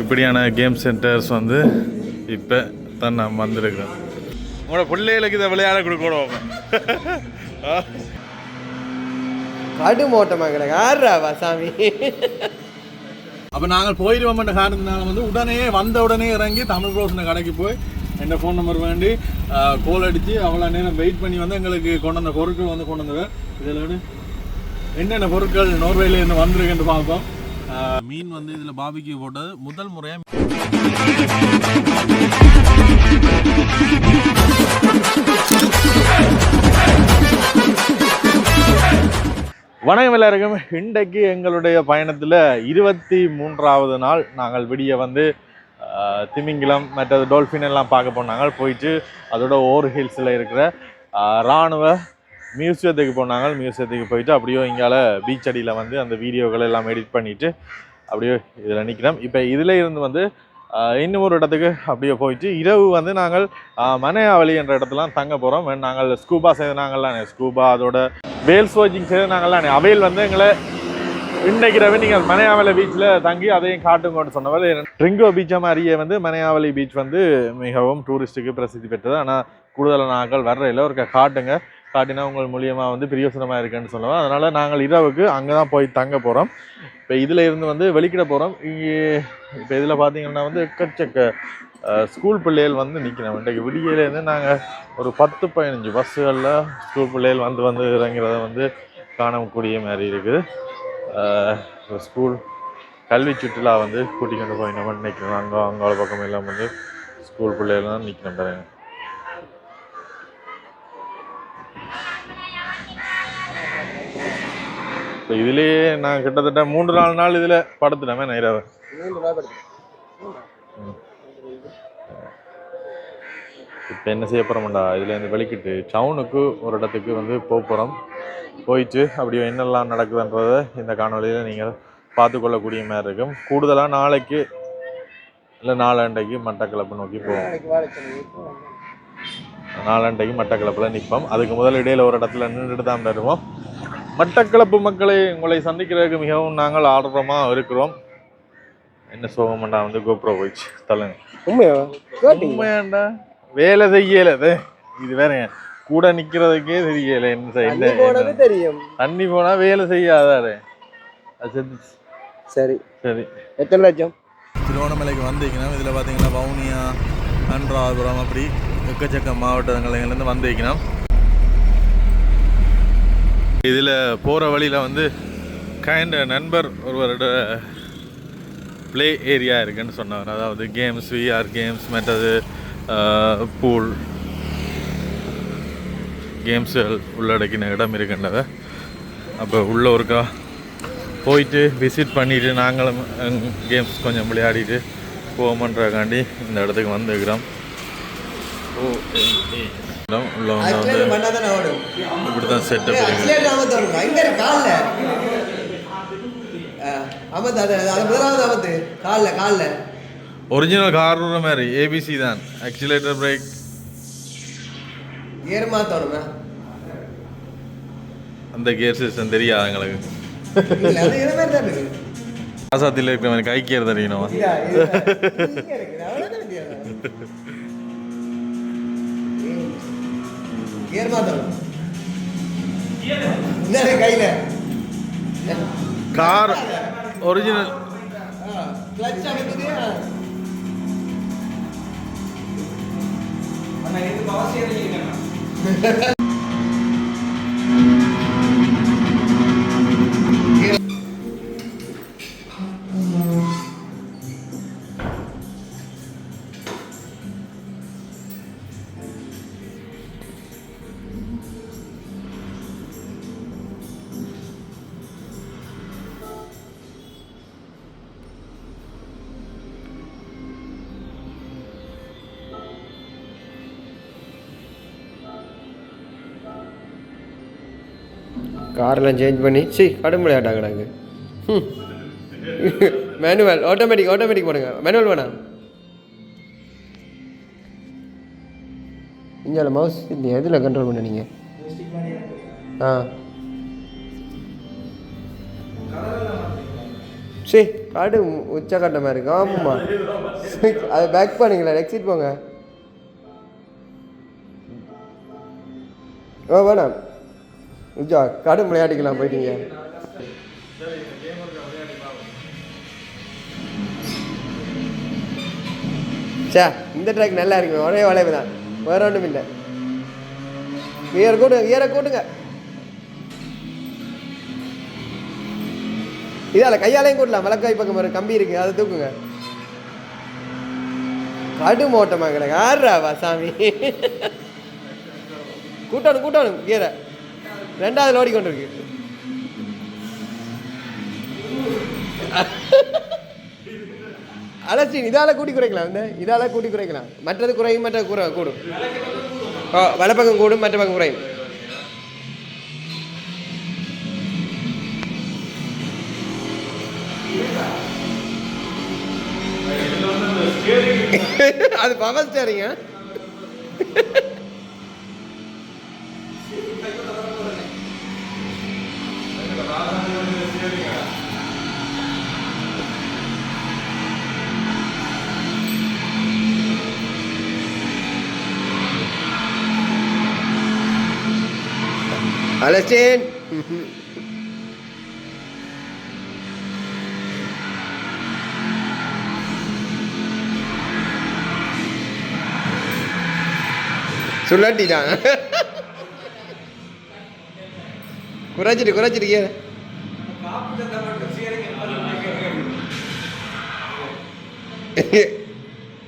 இப்படியான game centres வந்து இப்போ தான் நம்ம வந்திருக்கிறோம். உங்களோட பிள்ளைகளுக்கு இதை விளையாட கொடுக்கணும். கடும் ஓட்டமாக கிடக்கு ஆடுறா சாமி. அப்போ நாங்கள் போயிடுவோம்ன்ற காரணத்தினால வந்து உடனே வந்த உடனே இறங்கி தமிழ் ரோஷன் கடைக்கு போய் என்ன ஃபோன் நம்பர் வேண்டி கோல் அடித்து அவ்வளோ நேரம் வெயிட் பண்ணி வந்து எங்களுக்கு கொண்டு வந்த பொருட்கள் வந்து கொண்டு வந்தவர் இதில் என்னென்ன பொருட்கள் நோர்வேல இருந்து வந்திருக்குன்னு பார்ப்போம். மீன் வந்து இதில் பாபிக்கு போட்டது. முதல் முறையாக வணக்கம் எல்லாருக்கும். இன்றைக்கு எங்களுடைய பயணத்தில் இருபத்தி மூன்றாவது நாள் நாங்கள் விடிய வந்து திமிங்கிலம் மற்றது டோல்ஃபின் எல்லாம் பார்க்க போனாங்க. போயிட்டு அதோட ஓர் ஹில்ஸில் இருக்கிற இராணுவ மியூசியத்துக்கு போனாங்க. மியூசியத்துக்கு போயிட்டு அப்படியே இங்கால பீச் அடியில் வந்து அந்த வீடியோக்களை எல்லாம் எடிட் பண்ணிட்டு அப்படியே இதில் நிற்கிறோம் இப்போ இதில் இருந்து வந்து இன்னும் ஒரு இடத்துக்கு அப்படியே போயிட்டு இரவு வந்து நாங்கள் மனையாவளி என்ற இடத்துலாம் தங்க போகிறோம் நாங்கள் ஸ்கூபா செய்தாங்கல்லாம் ஸ்கூபா அதோட வேல்ஸ் வாட்சிங் செய்து நாங்கள்லாம் அவையில் வந்து எங்களை இன்னைக்கு ரவி நீங்கள் மனையாவளி பீச்சில் தங்கி அதையும் காட்டுங்கன்னு சொன்னவர். ட்ரிங்கோ பீச்சை மாதிரியே வந்து மனையாவளி பீச் வந்து மிகவும் டூரிஸ்ட்டுக்கு பிரசித்தி பெற்றது. ஆனால் கூடுதலான நாட்கள் வர்ற இல்லை ஒரு காட்டுங்க. காட்டினா உங்கள் மூலியமாக வந்து பிரியோசனமாக இருக்குன்னு சொல்லுவோம் அதனால் நாங்கள் இரவுக்கு அங்கே தான் போய் தங்க போகிறோம் இப்போ இதில் இருந்து வந்து வெளிக்கிட போகிறோம் இங்கே இப்போ இதில் பார்த்தீங்கன்னா வந்து எக்கச்சக்க ஸ்கூல் பிள்ளைகள் வந்து நிற்கிறோம் இன்றைக்கு விடியலேருந்து நாங்கள் ஒரு பத்து பதினஞ்சு பஸ்ஸுகளில் ஸ்கூல் பிள்ளைகள் வந்து வந்து இறங்கிறத வந்து காணக்கூடிய மாதிரி இருக்குது. ஸ்கூல் கல்வி சுற்றுலா வந்து கூட்டிக் கொண்டு போய் நம்ம நினைக்கிறோம் அங்கே அங்காள பக்கம் எல்லாம் வந்து ஸ்கூல் பிள்ளைகள் தான் நிற்கிறோம் இப்போ இதுலேயே நான் கிட்டத்தட்ட மூன்று நாலு நாள் இதில் படுத்துட்டேன் நைராவை. இப்போ என்ன செய்ய போகிறோம்டா இதுலேருந்து வெளிக்கிட்டு டவுனுக்கு ஒரு இடத்துக்கு வந்து போக போகிறோம் போயிட்டு அப்படி என்னெல்லாம் நடக்குதுன்றதை இந்த காணொலியில் நீங்கள் பார்த்து கொள்ளக்கூடிய மாதிரி இருக்கும். கூடுதலாக நாளைக்கு இல்லை நாளண்டைக்கு மட்டக்கிழப்பு நோக்கி போவோம். நாளண்டைக்கு மட்டக்கிழப்பில் நிற்போம் அதுக்கு முதல் இடையில் ஒரு இடத்துல நின்றுட்டு தான் வருவோம். மட்டக்களப்பு மக்களை உங்களை சந்திக்கிறதுக்கு மிகவும் நாங்கள் ஆர்வமாக இருக்கிறோம். என்ன சோகமண்டா வந்து கோப்ரோ போயிடுச்சு. தள்ளுங்க. உண்மையா உண்மையாண்டா? வேலை செய்யல. இது இது வேற கூட நிக்கிறதுக்கே தெரியல. என்ன? தெரியும். தண்ணி போனா வேலை செய்யாதாரு சரி. சரி. எத்தனை லட்சம்? திருவண்ணாமலைக்கு வந்திருக்கணும். இதில் பார்த்தீங்கன்னா வவுனியா அன்றாபுரம் அப்படி எக்கச்சக்க மாவட்டங்கள்லேருந்து வந்திருக்கணும். இதில் போகிற வழியில் வந்து கைண்ட் நண்பர் ஒருவரோட ப்ளே ஏரியா இருக்குன்னு சொன்னார் அதாவது கேம்ஸ் விஆர் கேம்ஸ் மற்றது பூல் கேம்ஸுகள் உள்ளடக்கின இடம் இருக்கின்றத. அப்போ உள்ள ஒருக்கா போயிட்டு விசிட் பண்ணிவிட்டு நாங்களும் கேம்ஸ் கொஞ்சம் விளையாடிட்டு போவோமன்றக்காண்டி இந்த இடத்துக்கு வந்துருக்கிறோம். ஓ இடம் உள்ள வந்து இப்படி தான் செட்டப் கால்ல. ஒரிஜினல் கார் மாதிரி ஏபிசி தான். ஆக்சிலேட்டர் பிரேக் ஏறு மாத்தணுமே? அந்த கியர் சிஸ்டம் தெரியாது எங்களுக்கு இல்ல அது இது மாதிரி தான் இருக்கு. ஆசாத்தியில் இருக்கிற மாதிரி. கை கியர் தெரியணும் மாத்தணும் இந்த கையில? கார் ஒரிஜினல் கிளச் அமைக்குது காரெல்லாம் சேஞ்ச் பண்ணி சி கடும் விளையாட்டாங்க நாங்கள் மேனுவல் ஆட்டோமேட்டிக் ஆட்டோமேட்டிக் போடுங்க. மேனுவல் வேணாம். இங்கே மவுஸ் இந்த எதில் கண்ட்ரோல் பண்ண நீங்கள் ஆ. சரி காடு உச்சக்கட்டமாக இருக்கு. ஆமாம் அது பேக் பண்ணீங்களா எக்ஸிட் போங்க. ஓ வேணாம். ஜா கடும் விளையாடிக்கலாம் போயிட்டீங்க. சே இந்த ட்ராக் நல்லா இருக்கு ஒரே வளைவு தான். வேற ஒன்றும் இல்லை. கியரை கூட்டுங்க கியரை கூட்டுங்க. இதால கையாலையும் கூட்டலாம். வழக்காய் பக்கம் ஒரு கம்பி இருக்கு அதை தூக்குங்க. கடும் ஓட்டமாக கிடக்கு. ஆடுறா சாமி கூட்டணும் கூட்டணும் கீரை. ரெண்டாவது ஓடிக்கொண்டு இருக்கு அலசி இதால கூட்டி குறைக்கலாம். இந்த இதால கூட்டி குறைக்கலாம். மற்றது குறையும் மற்ற குறை கூடும். ஓ வலப்பக்கம் கூடும் மற்ற பக்கம் குறையும். அது பவர் ஸ்டேரிங்க அலஸ்டின் சுழட்டிட்டான். குறைச்சிட்டு குறைச்சிட்டு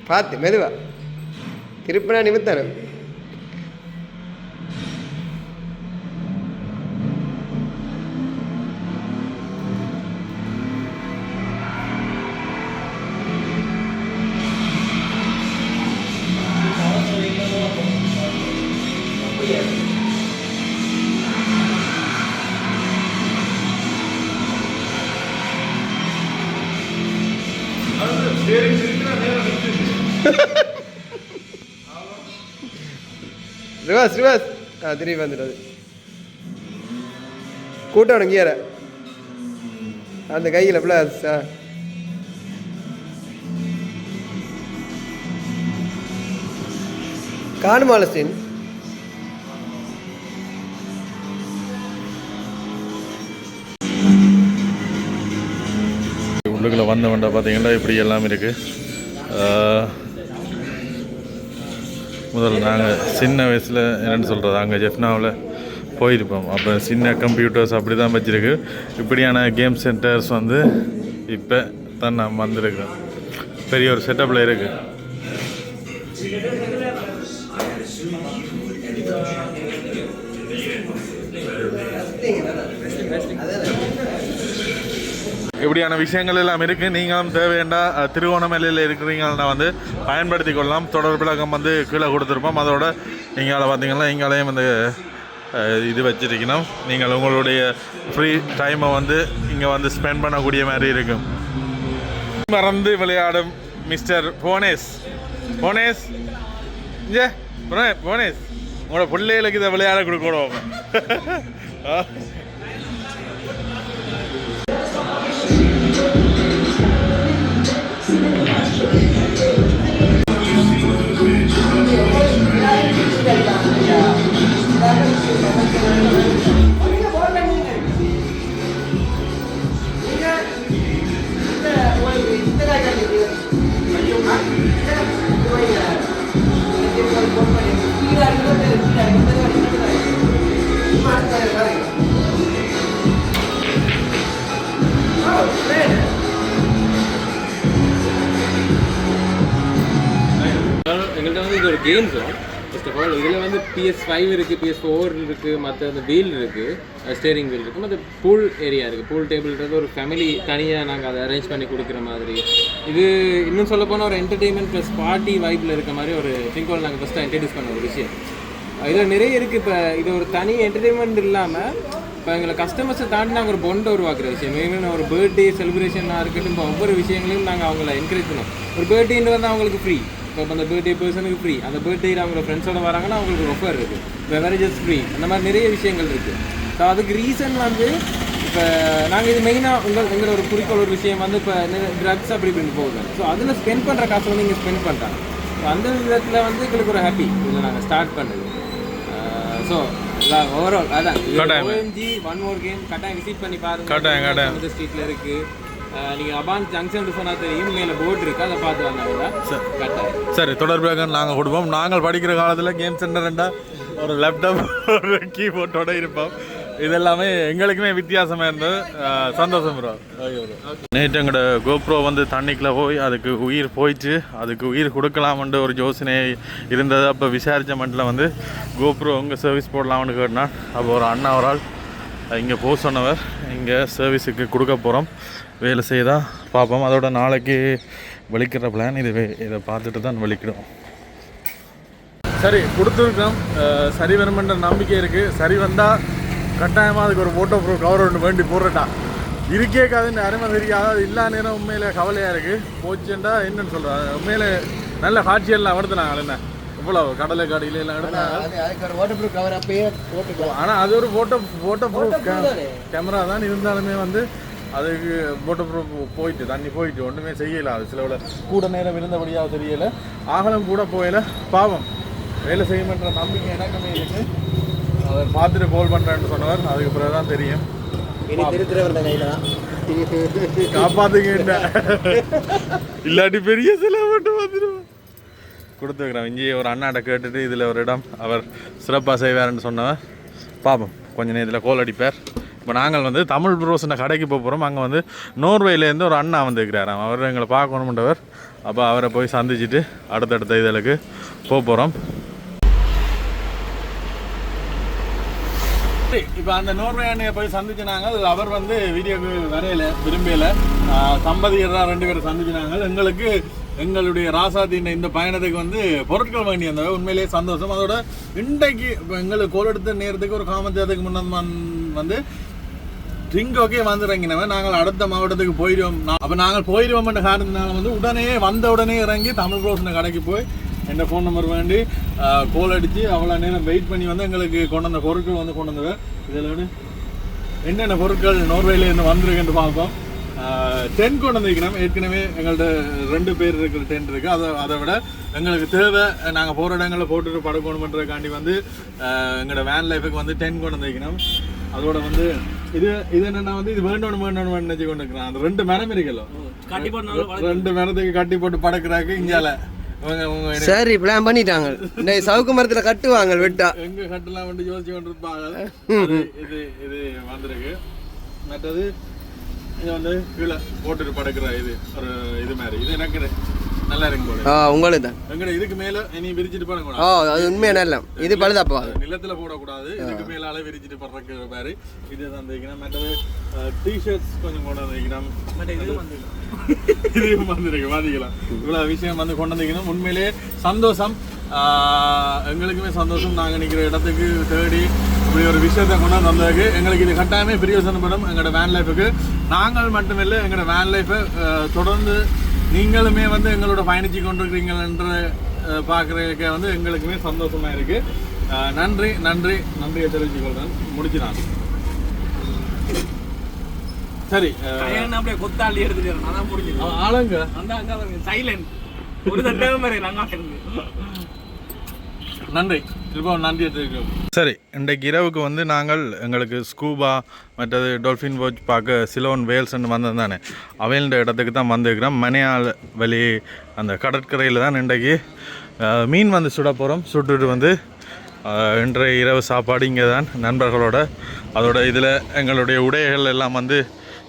பார்த்து மெதுவா. திருப்பினா நிமித்தனம் ரிவர்ஸ் ரிவர்ஸ் ஆ திரும்பி வந்துடுது கூட்டணும் கீரை அந்த கையில் ப்ளஸ் ஆ காணுமாலசின். உள்ளுக்குள்ள வந்த வேண்டாம் பார்த்தீங்கன்னா இப்படி எல்லாம் இருக்குது முதல் நாங்கள் சின்ன வயசில் என்னென்னு சொல்கிறது அங்கே ஜெஃப்னாவில் போயிருப்போம். அப்போ சின்ன கம்ப்யூட்டர்ஸ் அப்படி தான் வச்சுருக்கு. இப்படியான கேம் சென்டர்ஸ் வந்து இப்போ தான் நம்ம வந்திருக்கோம். பெரிய ஒரு செட்டப்பில் இருக்குது இப்படியான விஷயங்கள் எல்லாம் இருக்குது நீங்களும் தேவையண்டா திருவோணமலையில் இருக்கிறீங்கன்னா வந்து பயன்படுத்தி கொள்ளலாம். தொடர்பிலகம் வந்து கீழே கொடுத்துருப்போம். அதோட நீங்களால் பார்த்தீங்கன்னா இங்காலையும் வந்து இது வச்சிருக்கணும். நீங்கள் உங்களுடைய ஃப்ரீ டைமை வந்து இங்கே வந்து ஸ்பெண்ட் பண்ணக்கூடிய மாதிரி இருக்கும். மறந்து விளையாடும் மிஸ்டர் போனேஸ் போனேஸ் இங்கே போனேஸ் உங்களோட பிள்ளைகளுக்கு இதை விளையாட கொடுக்கணும். எங்கள்கிட்ட வந்து இது ஒரு game zone first of all இதில் வந்து பிஎஸ் ஃபைவ் இருக்குது பிஎஸ் ஃபோர் இருக்குது மற்ற அந்த வீல் இருக்குது ஸ்டேரிங் வீல் இருக்குது மற்ற பூல் ஏரியா இருக்குது பூல் டேபிள்ன்றது ஒரு ஃபேமிலி தனியாக நாங்கள் அதை அரேஞ்ச் பண்ணி கொடுக்குற மாதிரி. இது இன்னும் சொல்ல போனால் ஒரு என்டர்டெயின்மெண்ட் ப்ளஸ் பார்ட்டி வைப்பில் இருக்க மாதிரி ஒரு திங்கோல் நாங்கள் ஃபஸ்ட்டாக இன்ட்ரடியூஸ் பண்ண ஒரு விஷயம். இதில் நிறைய இருக்குது இப்போ இது ஒரு தனி என்டர்டெயின்மெண்ட் இல்லாமல் இப்போ எங்களை கஸ்டமர்ஸை தாண்டி நாங்கள் ஒரு பொண்டை உருவாக்குற விஷயம். மெயினாக ஒரு பர்த்டே செலிப்ரேஷனாக இருக்கட்டும் இப்போ ஒவ்வொரு விஷயங்களையும் நாங்கள் அவங்கள என்கரேஜ் பண்ணுவோம். ஒரு பர்த்டேன்னு வந்து அவங்களுக்கு ஃப்ரீ இப்போ அந்த பர்த்டே பர்சனுக்கு ஃப்ரீ அந்த பர்த்டே அவங்க ஃப்ரெண்ட்ஸோட வராங்கன்னா அவங்களுக்கு ஒஃபர் இருக்குது பெவரேஜஸ் ஃப்ரீ அந்த மாதிரி நிறைய விஷயங்கள் இருக்குது ஸோ அதுக்கு ரீசன் வந்து இப்போ நாங்கள் இது மெயினாக உங்கள் எங்களோட ஒரு குறிக்கோள் ஒரு விஷயம் வந்து இப்போ ட்ரக்ஸ் அப்படி இப்படின்னு போகுது. ஸோ அதில் ஸ்பெண்ட் பண்ணுற காசு வந்து இங்கே ஸ்பெண்ட் பண்ணுறாங்க ஸோ அந்த விதத்தில் வந்து எங்களுக்கு ஒரு ஹாப்பி இதில் நாங்கள் ஸ்டார்ட் பண்ணுது. ஸோ ஓவரால் அதான். ஓஎம்ஜி ஒன் மோர் கேம் கட்டாயம் விசிட் பண்ணி பாருங்க. கட்டாயம், கட்டாயம். இந்த ஸ்ட்ரீட்டில் இருக்குது நீங்கள் அபான் ஜங்ஷன் சொன்னால் தெரியும். மேலே போர்டு இருக்குது அதை பார்த்து வந்தாங்க. சரி. தொடர்பாக நாங்கள் கொடுப்போம். நாங்கள் படிக்கிற காலத்தில் கேம் சென்டர்ண்டா ஒரு லேப்டாப் ஒரு கீபோர்டோட இருப்போம். இதெல்லாமே எங்களுக்குமே வித்தியாசமாக இருந்தது. சந்தோஷம் ப்ரோ நேற்று எங்களோட கோப்ரோ வந்து தண்ணிக்குள்ளே போய் அதுக்கு உயிர் போயிடுச்சு அதுக்கு உயிர் கொடுக்கலாமன்ற ஒரு யோசனை இருந்தது. அப்போ விசாரித்த மட்டில் வந்து கோப்ரோ உங்கள் சர்வீஸ் போடலாம்னு கேட்டினா. அப்போ ஒரு அண்ணா ஒரு ஆள் இங்கே போக சொன்னவர். இங்கே சர்வீஸுக்கு கொடுக்க போகிறோம் வேலை செய்தா பார்ப்போம் அதோட நாளைக்கு வெளிக்கிற பிளான் இது இதை பார்த்துட்டு தான் வெளிக்கிடுவோம் சரி கொடுத்துருக்கோம். சரி வருமென்ற நம்பிக்கை இருக்குது சரி வந்தால் கட்டாயமாக அதுக்கு ஒரு ஃபோட்டோ ப்ரூஃப் கவர் ஒன்று வேண்டி போடுறட்டா இருக்கே காதுன்னு அருமை தெரியாது? அது இல்லா நேரம் உண்மையில கவலையாக இருக்குது போச்சுண்டா என்னன்னு சொல்கிறேன் உண்மையில நல்ல காட்சியெல்லாம் எடுத்துனாங்க என்ன இவ்வளோ கடலை காடியில எல்லாம் எடுத்தாங்க ஆனால் அது ஒரு ஃபோட்டோ ஃபோட்டோ ப்ரூஃப்? கேமரா தான்? இருந்தாலுமே வந்து அதுக்கு ஃபோட்டோ ப்ரூஃப் போயிட்டு தண்ணி போயிட்டு ஒன்றுமே செய்யலை. அது சில கூட நேரம் இருந்தபடியாக தெரியலை. ஆகலம் கூட போயல பாவம். வேலை செய்யுமென்ற நம்பிக்கை எனக்குமே இருக்கு. அவர் பார்த்துட்டு கோல் பண்ணுறேன்னு சொன்னவர். அதுக்கு பிறகு தான் தெரியும். என்ன? இல்லாட்டி பெரிய செலவு மட்டும் வந்துடுவோம் கொடுத்துருக்குறோம் இங்கேயே ஒரு அண்ணாட்ட கேட்டுட்டு இதில் ஒரு இடம் அவர் சிறப்பாக செய்வார்னு சொன்னவர். பார்ப்போம் கொஞ்ச நேரத்தில் கோல் அடிப்பார். இப்போ நாங்கள் வந்து தமிழ் ப்ரோஸின கடைக்கு போக போகிறோம் அங்கே வந்து நோர்வேலேருந்து ஒரு அண்ணா வந்துருக்கிறாராம். அவர் எங்களை பார்க்கணுன்றவர் அப்போ அவரை போய் சந்திச்சுட்டு அடுத்தடுத்த இதழுக்கு போக போகிறோம் இப்போ அந்த நோர்வே போய் சந்திச்சினாங்க. அது அவர் வந்து வீடியோக்கு வரையில விரும்பல. சம்பதியர் தான் ரெண்டு பேரும் சந்திச்சினாங்க. எங்களுக்கு எங்களுடைய ராசாத்தின் இந்த பயணத்துக்கு வந்து பொருட்கள் வாங்கி அந்த உண்மையிலேயே சந்தோஷம். அதோட இன்றைக்கு இப்போ எங்களுக்கு கோல் எடுத்த நேரத்துக்கு ஒரு காமத்தியத்துக்கு முன்ன வந்து ட்ரிங்கோக்கே வந்து இறங்கினவன். நாங்கள் அடுத்த மாவட்டத்துக்கு போயிடுவோம். அப்போ நாங்கள் போயிடுவோம்ன்ற காரணத்தினால வந்து உடனே வந்த உடனே இறங்கி தமிழ் ரோஷன கடைக்கு போய் என் ஃபோன் நம்பர் வேண்டி கோல் அடித்து அவ்வளோ நேரம் வெயிட் பண்ணி வந்து எங்களுக்கு கொண்டு வந்த பொருட்கள் வந்து கொண்டு வந்தவர் இதில் வந்து என்னென்ன பொருட்கள் நோர்வேல இருந்து வந்திருக்குன்னு பார்ப்போம். டென்ட் கொண்டு வந்திருக்கிறோம். ஏற்கனவே எங்கள்கிட்ட ரெண்டு பேர் இருக்கிற டென்ட் இருக்குது அதை அதை விட எங்களுக்கு தேவை நாங்கள் போகிற இடங்களில் போட்டுட்டு படுக்கணுமன்றதுக்காண்டி வந்து எங்களோட வேன் லைஃபுக்கு வந்து டென்ட் கொண்டு வந்திருக்கிறோம். அதோட வந்து இது இது என்னன்னா வந்து இது வேண்டணும் வேண்டணும் நினைச்சு கொண்டு இருக்கிறேன் அந்த ரெண்டு மரம் இருக்குல்ல? ரெண்டு மரத்துக்கு கட்டி போட்டு படக்குறாக்கு என்ன- சரி பிளான் பண்ணிட்டாங்க. இந்த சவுக்கு மரத்துல கட்டுவாங்க வெட்டா. எங்க கட்டலாம் வந்து யோசிச்சு கொண்டு இருப்பாங்க அது இது இது வந்திருக்கு. மற்றது இது வந்து கீழே போட்டுட்டு படுக்கிற இது ஒரு இது மாதிரி. இது எனக்கு நல்லா இருக்கு ஆ உங்களுக்கு தான் எங்கட இதுக்கு மேல இனி விரிச்சிட்டு ஆ படக்கூடாது அது உண்மையா நல்ல இது பழுதாப்பா நிலத்துல போடக்கூடாது. இதுக்கு மேலால விரிச்சிட்டு படுறக்கிற மாதிரி இது தந்திருக்கணும் மற்றது டிஷர்ட்ஸ் கொஞ்சம் கொண்டு வந்திருக்கணும் வந்திருக்கு மாதிக்கலாம் இவ்வளவு விஷயம் வந்து கொண்டு வந்திருக்கணும் உண்மையிலேயே சந்தோஷம். எங்களுக்குமே சந்தோஷம். நாங்கள் நிற்கிற இடத்துக்கு தேடி இப்படி ஒரு விஷயத்தை கொண்டு வந்து வந்ததுக்கு எங்களுக்கு இது கட்டாயமே பிரயோசனப்படும் எங்களோட வேன் லைஃபுக்கு நாங்கள் மட்டுமில்லை எங்களோட வேன் லைஃபை தொடர்ந்து நீங்களுமே வந்து எங்களோட பயணிச்சு கொண்டிருக்கிறீங்கன்ற பார்க்குறதுக்கு வந்து எங்களுக்குமே சந்தோஷமா இருக்கு. ஆஹ் நன்றி நன்றி நன்றியை தெரிவிச்சுக்கொள்றேன் முடிச்சு நான். சரி அப்படியே கொத்தாளி எடுத்துட்டு நான் முடிஞ்சது. ஆளுங்க. அந்த அங்க சைலண்ட் ஒரு தடவை மாதிரி நன்றி. இப்போ நன்றி தெரிவிக்கிறோம் சரி இன்றைக்கு இரவுக்கு வந்து நாங்கள் எங்களுக்கு ஸ்கூபா மற்றது டொல்ஃபின் வாட்ச் பார்க்க சிலோன் வேல்ஸ்ன்னு வந்தது தானே? அவையின்ற இடத்துக்கு தான் வந்திருக்கிறோம். மனையால் வழி அந்த கடற்கரையில் தான் இன்றைக்கு மீன் வந்து சுட போகிறோம் சுட்டுட்டு வந்து இன்றைய இரவு சாப்பாடு இங்கே தான் நண்பர்களோட. அதோட இதில் எங்களுடைய உடைகள் எல்லாம் வந்து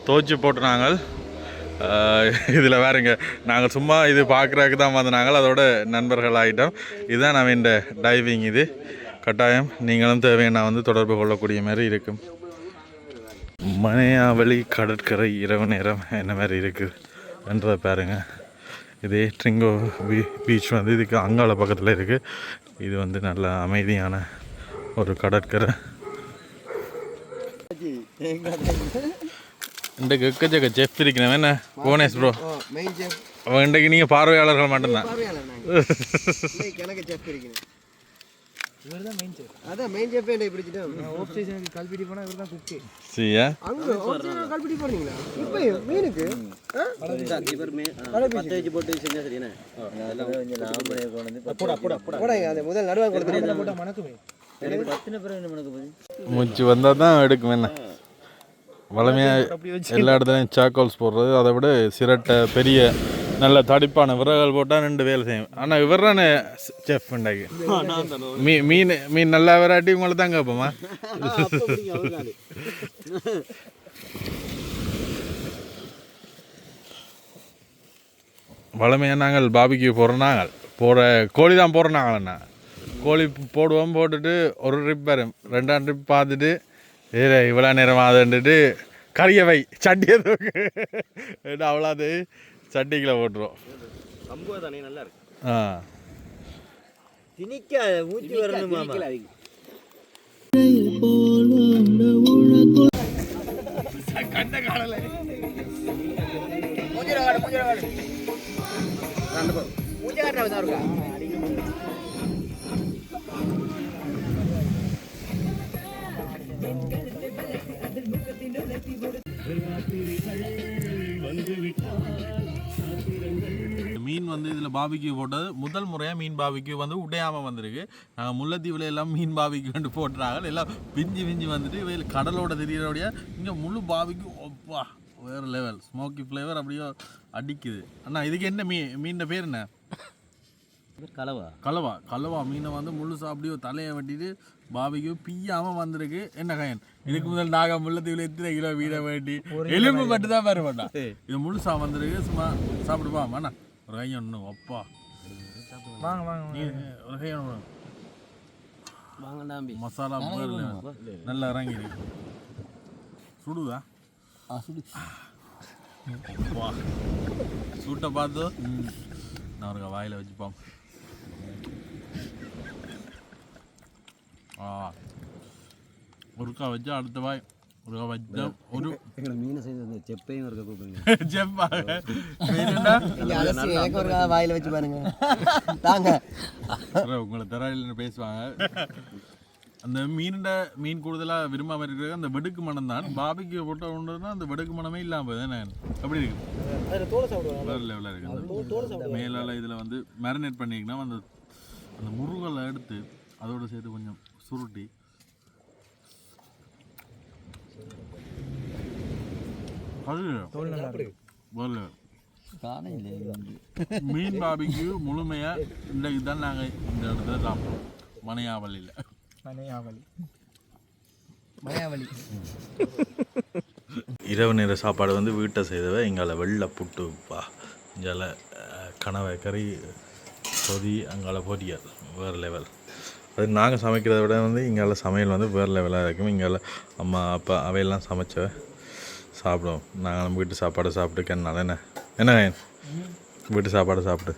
துவச்சி போட்டு நாங்கள் இதில் வேறுங்க நாங்கள் சும்மா இது பார்க்குறதுக்கு தான் வந்தாங்க அதோட நண்பர்கள் ஆகிட்டோம் இதுதான் நம்ம இந்த டைவிங் இது. கட்டாயம் நீங்களும் தேவையான வந்து தொடர்பு கொள்ளக்கூடிய மாதிரி இருக்கும். மனையாவளி கடற்கரை இரவு நேரம் என்ன மாதிரி இருக்குது என்றதை பாருங்க. இதே ட்ரிங்கோ பீ பீச் வந்து இதுக்கு அங்காள பக்கத்தில் இருக்குது இது வந்து நல்ல அமைதியான ஒரு கடற்கரை. இன்றைக்கு எக்கச்சக்க செஃப் இருக்கிறவன் என்ன? புவனேஷ் ப்ரோ மெயின் செஃப் அவன் இன்றைக்கு நீங்கள் பார்வையாளர்கள் மட்டும்தான். எனக்கு செஃப் மணக்குமே மூச்சு வந்தால் தான் எடுக்கும் என்ன? வளமையாக எல்லா இடத்துலையும் சாக்கோல்ஸ் போடுறது அதை விட சிரட்டை பெரிய நல்ல தடிப்பான விறகுகள் போட்டால் ரெண்டு வேலை செய்யும். ஆனால் இவர் தானே செஃப் இன்றைக்கு. மீ மீன் மீன் நல்லா விராட்டி உங்களை தான் கேட்போமா? வளமையாக நாங்கள் பாபிக்கு போடுற நாங்கள். போகிற கோழி தான் போடுற நாங்களண்ணா கோழி போடுவோம் போட்டுட்டு ஒரு ட்ரிப் வரும். ரெண்டாம் ட்ரிப் பார்த்துட்டு ஏ இவ்வளோ நேரம் ஆகுதுன்ட்டு கறியை வை சட்டியை தூக்கு. அவ்வளோது சட்டிக்குள்ள தானே நல்லா இருக்கு. ஆ. திணிக்க ஊற்றி வரணும் மாமா. மீன் வந்து இதில் பாபிக்கு போட்டது. முதல் முறையாக மீன் பாபிக்கு வந்து உடையாமல் வந்திருக்கு. நாங்கள் முல்லைத்தீவில் எல்லாம் மீன் பாபிக்கு வந்து போட்டுறாங்க. எல்லாம் பிஞ்சு பிஞ்சு வந்துட்டு இவையில் கடலோட தெரியறோடைய இங்கே முழு பாபிக்கு ஒப்பா வேறு லெவல் ஸ்மோக்கி ஃப்ளேவர் அப்படியே அடிக்குது. அண்ணா இதுக்கு என்ன மீன் மீன் பேர் என்ன? கலவா. கலவா. கலவா. மீனை வந்து முழுசா அப்படியே தலையை வெட்டிட்டு பாபிக்கு பிய்யாமல் வந்திருக்கு. என்ன கயன்? இதுக்கு முதல் நாங்கள் முல்லைத்தீவில் எத்தனை கிலோ மீனை வேண்டி? எலும்பு மட்டும் தான் பாரு வேண்டாம் இது முழுசா வந்திருக்கு. சும்மா சாப்பிடுப்பா வேணா ஒரு கையன் ஒன்று அப்பா. வாங்க வாங்க நீ ஒரு கையன் வாங்க மசாலா நல்லா இறங்கி சுடுதா? சூட்டை பார்த்து. நான் ஒரு வாயில் வச்சுப்போம் ஆ ஒருக்கா வச்சா அடுத்த வாய் ஒருக்கா வச்சா ஒரு எங்களை மீனை செய்து அந்த செப்பையும் இருக்க கூப்பிடுங்க செப்பா மீனுன்னா இங்க அலசி எனக்கு ஒரு வாயில வச்சு பாருங்க தாங்க உங்களை தராயில்னு பேசுவாங்க அந்த மீனோட மீன் கூடுதலாக விரும்பாம இருக்கிறது அந்த வெடுக்கு மனம் தான் பாபிக்கு போட்ட ஒன்றுனா அந்த வெடுக்கு மனமே இல்லாமல் என்ன அப்படி இருக்கு வேறு லெவலில் இருக்குது மேலால் இதில் வந்து மேரினேட் பண்ணிங்கன்னா அந்த அந்த முருகலை எடுத்து அதோட சேர்த்து கொஞ்சம் சுருட்டி. அது மீன் பாபிக்கு முழுமையாக இன்றைக்கு தான் நாங்கள் இந்த இடத்துல சாப்பிட்றோம் மனையாவளியில் மனையாவளி மனையாவளி இரவு நேர சாப்பாடு வந்து வீட்டை செய்தவ எங்கால வெள்ளை புட்டுப்பா இங்கால கனவை கறி பொதி அங்கால பொரியல். வேறு லெவல் அது நாங்கள் சமைக்கிறத விட வந்து இங்கே சமையல் வந்து வேறு லெவலாக இருக்கும். இங்கே அம்மா அப்பா அவையெல்லாம் சமைச்ச சாப்பிடுவோம். நாங்கள் நம்ம வீட்டு சாப்பாடு சாப்பிட்டு கண்ணால என்ன? என்ன வீட்டு சாப்பாடு சாப்பிட்டு